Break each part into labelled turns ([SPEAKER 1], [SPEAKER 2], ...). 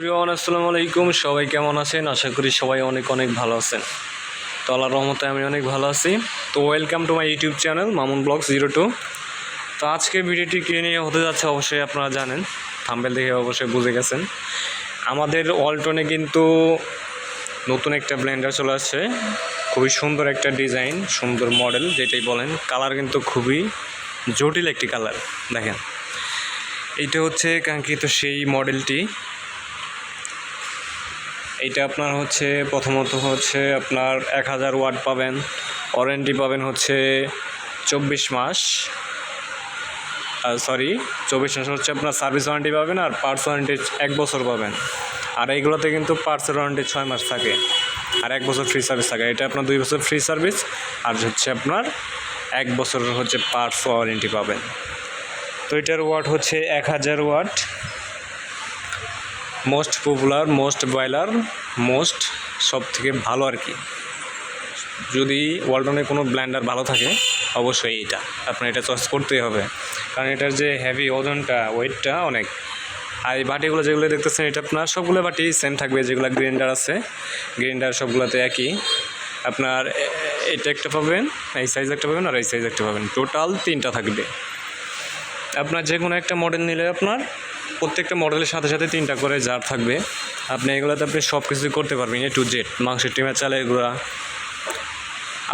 [SPEAKER 1] প্রিয়ন আসসালামু আলাইকুম। সবাই কেমন আছেন? আশা করি সবাই অনেক অনেক ভালো আছেন। তো আল্লাহর রহমতে আমি অনেক ভালো আছি। তো welcome to my YouTube channel Mamun blog zero two তো আজকের ভিডিওটি কে নিয়ে হতে যাচ্ছে অবশ্যই আপনারা জানেন। থাম্বেল দেখে অবশ্যই বুঝে গেছেন। আমাদের ওয়ালটনে কিন্তু নতুন একটা ব্লেন্ডার চলে আসছে। খুবই সুন্দর একটা ডিজাইন সুন্দর মডেল যেটাই বলেন। কালার কিন্তু খুবই জটিল একটি কালার দেখেন। এইটা হচ্ছে কাঙ্ক্ষিত সেই মডেলটি এইটা আপনার হচ্ছে প্রথমত হচ্ছে আপনার এক হাজার ওয়াট পাবেন। ওয়ারেন্টি পাবেন হচ্ছে চব্বিশ মাস। সরি চব্বিশ মাস হচ্ছে আপনার সার্ভিস ওয়ারেন্টি পাবেন আর পার্টস ওয়ারেন্টি এক বছর পাবেন। আর এইগুলোতে কিন্তু পার্টসের ওয়ারেন্টি ছয় মাস থাকে আর এক বছর ফ্রি সার্ভিস থাকে। এটা আপনার দুই বছর ফ্রি সার্ভিস আর হচ্ছে আপনার এক বছর হচ্ছে পার্টস ওয়ারেন্টি পাবেন। তো এটার ওয়াট হচ্ছে এক হাজার watt. Most popular most boiler most সব থেকে ভালো আর কি। যদি ওয়ালটনে কোনো ব্ল্যান্ডার ভালো থাকে, অবশ্যই এটা। আপনার এটা চয়েস করতেই হবে। কারণ এটার যে হেভি ওজনটা ওয়েটটা অনেক। আর এই বাটিগুলো যেগুলো দেখতেছেন, এটা আপনার সবগুলো বাটি সেম থাকবে, যেগুলো গ্রাইন্ডার আছে। গ্রাইন্ডার সবগুলোতে একই। আপনার এটা একটা পাবেন, এই সাইজ একটা পাবেন, আর এই সাইজ একটা পাবেন। টোটাল তিনটা থাকবে। আপনার যে কোনো একটা মডেল নিলে আপনার প্রত্যেকটা মডেলের সাথে সাথে তিনটা করে জার থাকবে। আপনি এগুলোতে আপনি সব কিছুই করতে পারবেন এ টু জেড মাংসের টিমের চালের গুঁড়া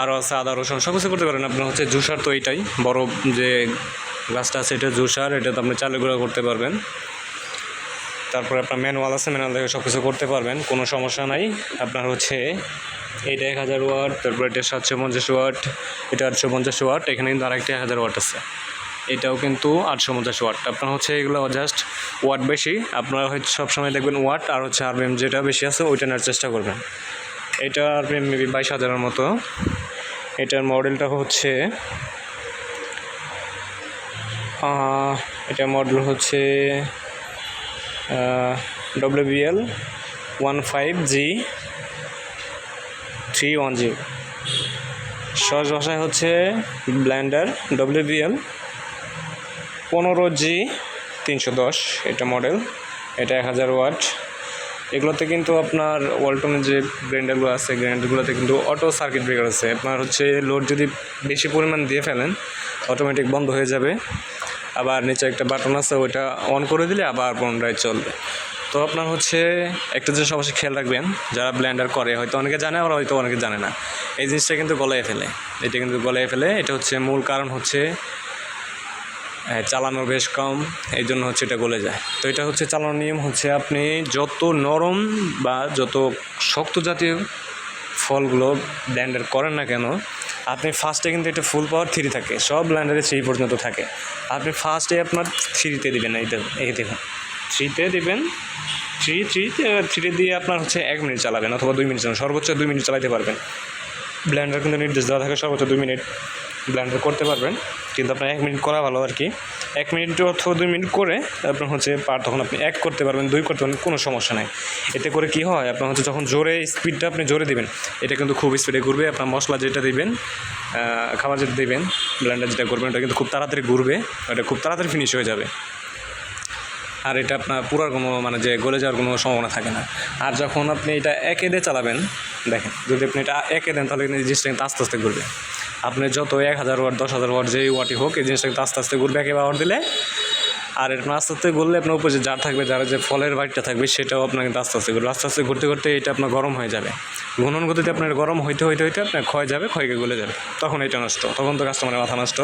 [SPEAKER 1] আরও আছে আদা, রসুন সব কিছু করতে পারেন আপনার হচ্ছে জুসার তো এইটাই বড় যে গাছটা আছে এটা জুসার এটাতে আপনি চালের গুঁড়া করতে পারবেন। তারপরে আপনার ম্যানুয়াল আছে, ম্যানুয়াল থেকে সব কিছু করতে পারবেন, কোনো সমস্যা নাই। আপনার হচ্ছে এইটা এক হাজার ওয়াট, তারপরে এটা সাতশো পঞ্চাশ ওয়াট, এটা আটশো পঞ্চাশ ওয়াট, এখানে কিন্তু আরেকটা এক হাজার ওয়াট আছে। এটাও কিন্তু আটশো পঞ্চাশ ওয়াট। আপনার হচ্ছে এগুলো জাস্ট ওয়াট বেশি, আপনারা হয়তো সবসময় দেখবেন ওয়াট আর হচ্ছে আরপিএম যেটা বেশি আছে ওইটা নেওয়ার চেষ্টা করবেন। এটা আরপিএম মেবি বাইশ হাজারের মতো। এটার মডেলটা হচ্ছে এটার মডেল হচ্ছে WBL one five G three one G সহজ ভাষায় হচ্ছে ব্ল্যান্ডার ডব্লিউবিএল পনেরো জি, তিনশো দশ, এটা মডেল। এটা এক হাজার ওয়াট। এগুলোতে কিন্তু আপনার ওয়ালটনের যে গ্রাইন্ডারগুলো আছে গ্রাইন্ডারগুলোতে কিন্তু অটো সার্কিট ব্রেকার আছে। আপনার হচ্ছে লোড যদি বেশি পরিমাণ দিয়ে ফেলেন অটোমেটিক বন্ধ হয়ে যাবে। আবার নিচে একটা বাটন আছে, ওইটা অন করে দিলে আবার পুনরায় চলবে। তো আপনার হচ্ছে একটা জিনিস অবশ্যই খেয়াল রাখবেন, যারা ব্লেন্ডার করে, হয়তো অনেকে জানে, আবার হয়তো অনেকে জানে না। এই জিনিসটা কিন্তু গলায় ফেলে। এটা কিন্তু গলায় ফেলে। এটা হচ্ছে মূল কারণ হচ্ছে চালানো বেশ কম এই জন্য হচ্ছে এটা গলে যায়। তো এটা হচ্ছে চালানোর নিয়ম হচ্ছে আপনি যত নরম বা যত শক্ত জাতীয় ফলগুলো ব্ল্যান্ডার করেন না কেন, আপনি ফার্স্টে কিন্তু এটা ফুল পাওয়ার থ্রি থাকে। সব ব্ল্যান্ডারে থ্রি পর্যন্ত থাকে। আপনি ফার্স্টে আপনার থ্রিতে দিবেন এইটা এই দেখুন থ্রিতে দিবেন থ্রি থ্রিতে থ্রি দিয়ে আপনার হচ্ছে এক মিনিট চালাবেন অথবা দুই মিনিট চালাবেন, সর্বোচ্চ দুই মিনিট চালাতে পারবেন। ব্ল্যান্ডার কিন্তু নির্দেশ দেওয়া থাকে সর্বোচ্চ দুই মিনিট ব্ল্যান্ডার করতে পারবেন। কিন্তু আপনার এক মিনিট করা ভালো আর কি এক মিনিট অথবা দুই মিনিট করে আপনার হচ্ছে পার তখন আপনি এক করতে পারবেন, দুই করতে পারবেন, কোনো সমস্যা নাই। এতে করে কি হয়, আপনার হচ্ছে যখন জোরে স্পিডটা আপনি জোরে দিবেন, এটা কিন্তু খুব স্পিডে ঘুরবে। আপনার মশলা যেটা দিবেন খাবার যেটা দিবেন ব্ল্যান্ডার যেটা করবেন, ওটা কিন্তু খুব তাড়াতাড়ি ঘুরবে, ওটা খুব তাড়াতাড়ি ফিনিশ হয়ে যাবে। আর এটা আপনার পুরার কোনো মানে যে গলে যাওয়ার কোনো সম্ভাবনা থাকে না। আর যখন আপনি এটা একে দিয়ে চালাবেন, দেখেন, যদি আপনি এটা একে দেন, তাহলে জিনিসটা কিন্তু আস্তে আস্তে ঘুরবে। আপনি যত এক হাজার ওয়াট, দশ হাজার ওয়াট যেই ওয়াটই হোক, এই জিনিসটা কিন্তু আস্তে আস্তে ঘুরবে একে পাওয়ার দিলে। আর এটা আস্তে আস্তে ঘুরলে আপনার উপরে যে জার থাকবে, যার যে ফলের বাড়িটা থাকবে, সেটাও আপনার কিন্তু আস্তে আস্তে ঘুরবে। আস্তে আস্তে ঘুরতে ঘুরতে এটা আপনার গরম হয়ে যাবে। ঘনন গতিতে আপনার গরম হইতে হইতে হইতে আপনার ক্ষয় যাবে, ক্ষয়কে গলে যাবে। তখন এটা নষ্ট। তখন তো কাস্টমারের মাথা নষ্ট।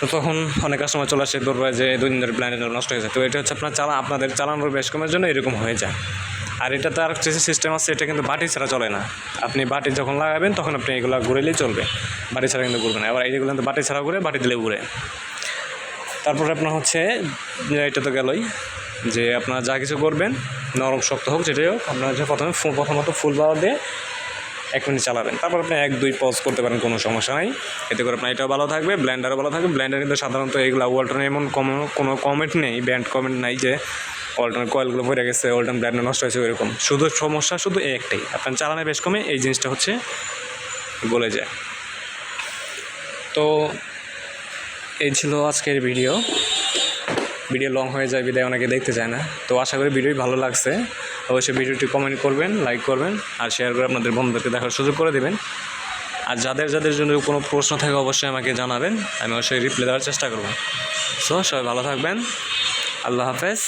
[SPEAKER 1] তো তখন অনেক কাস্টমার চলে আসে দৌড় যে দুই দিনের প্ল্যানের নষ্ট হয়ে যায় তো এটা হচ্ছে আপনার চালা, আপনাদের চালানোর বেশ কমের জন্য এরকম হয়ে যায়। আর এটাতে আর কিছু সিস্টেম আছে, এটা কিন্তু বাটি ছাড়া চলে না। আপনি বাটি যখন লাগাবেন, তখন আপনি এগুলো ঘুরেলেই চলবে। বাটি ছাড়া কিন্তু ঘুরবে না। এবার এইগুলো কিন্তু বাটি ছাড়া ঘুরে বাটি দিলে ঘুরে তারপরে আপনার হচ্ছে এটা তো গেলই, যে আপনারা যা কিছু করবেন, নরম শক্ত হোক, যেটাই হোক, আপনারা হচ্ছে প্রথমে প্রথমত ফুল পাওয়ার দিয়ে এক মিনিট চালাবেন। তারপর আপনি এক, দুই পজ করতে পারেন, কোনো সমস্যা নাই। এতে করে আপনার এটাও ভালো থাকবে ব্ল্যান্ডারও ভালো থাকবে। ব্ল্যান্ডার কিন্তু সাধারণত এগুলো ওয়ালটনে এমন কোনো কমেন্ট নেই ব্যান্ড কমেন্ট নাই যে ওয়ালটনের কয়েলগুলো ভরে গেছে ওয়ালটন ব্র্যান্ডে নষ্ট হয়েছে এরকম শুধু সমস্যা, শুধু এই একটাই। আপনার চালানে বেশ কমে এই জিনিসটা হচ্ছে গলে যায়। তো এই ছিল আজকের ভিডিও। ভিডিও লং হয়ে যায়, বিদায় অনেকে দেখতে চায় না। তো আশা করি ভিডিওই ভালো লাগছে। অবশ্যই ভিডিওটি কমেন্ট করবেন, লাইক করবেন, আর শেয়ার করে আপনাদের বন্ধুদেরকে দেখার সুযোগ করে দেবেন। আর যাদের যাদের জন্য কোনো প্রশ্ন থাকে, অবশ্যই আমাকে জানাবেন। আমি অবশ্যই রিপ্লাই দেওয়ার চেষ্টা করব। সো সবাই ভালো থাকবেন। আল্লাহ হাফেজ।